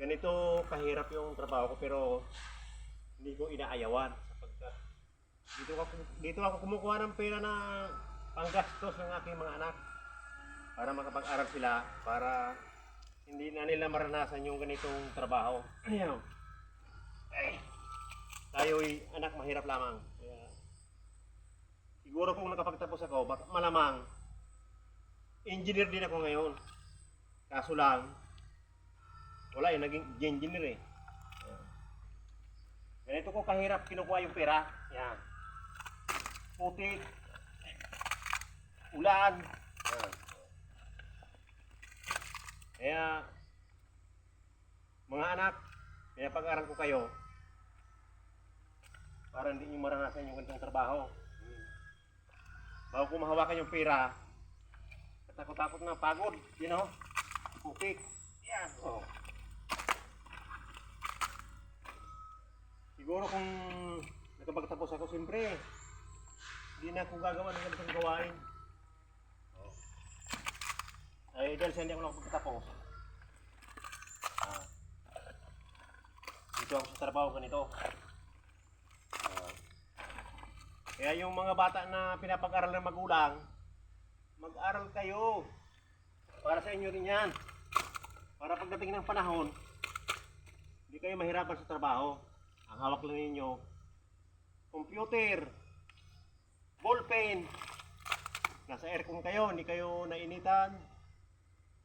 ganito kahirap yung trabaho ko pero hindi ko inaayawan sapagkat dito ako dito ako kumukuha ng pera na panggastos ng aking mga anak para makapag-aral sila para hindi na nila maranasan yung ganitong trabaho. Ayan. Ay, tayo'y anak mahirap lamang. Kaya, siguro kung nakapagtapos ako, malamang engineer din ako ngayon. Kaso lang, wala eh, naging engineer eh. Ganito ko kahirap kinukuha yung pera. Yan. Putik. Ulan. Yan. Kaya, mga anak, pinapag-aral ko kayo para hindi nyo maranasan yung ganitong trabaho. Bago ko mahawakan yung pera, katakot-takot na pagod, you know? Putik. Yan. Oh. Siguro kung nakapagtapos ako, siyempre, hindi na ako gagawa ng ganitong gawain. Ay, dahil sa hindi ako nakapagtapos, ah, dito ako sa trabaho ganito. Ah, kaya yung mga bata na pinapag-aral ng magulang, mag-aral kayo. Para sa inyo rin yan. Para pagdating ng panahon, hindi kayo mahirapan sa trabaho. Ang hawak lang ninyo, computer, ballpen, nasa aircon kayo, hindi kayo nainitan,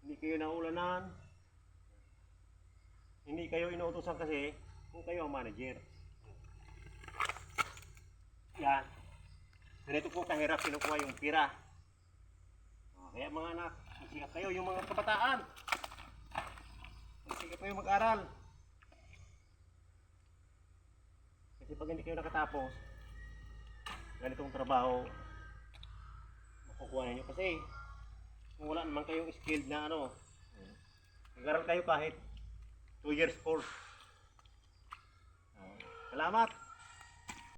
hindi kayo naulanan, hindi kayo inuutosan kasi kung kayo ang manager. Yan. Ganito po kahirap kinukuha yung pira. Ah, Kaya mga anak, magsikat kayo yung mga kabataan. Kayo mag-aral. Kasi pag hindi kayo nakatapos, ganitong trabaho, makukuha ninyo. Kasi, kung wala naman kayong skilled na ano, nag-aral kayo kahit 2 years course. Ah, Salamat!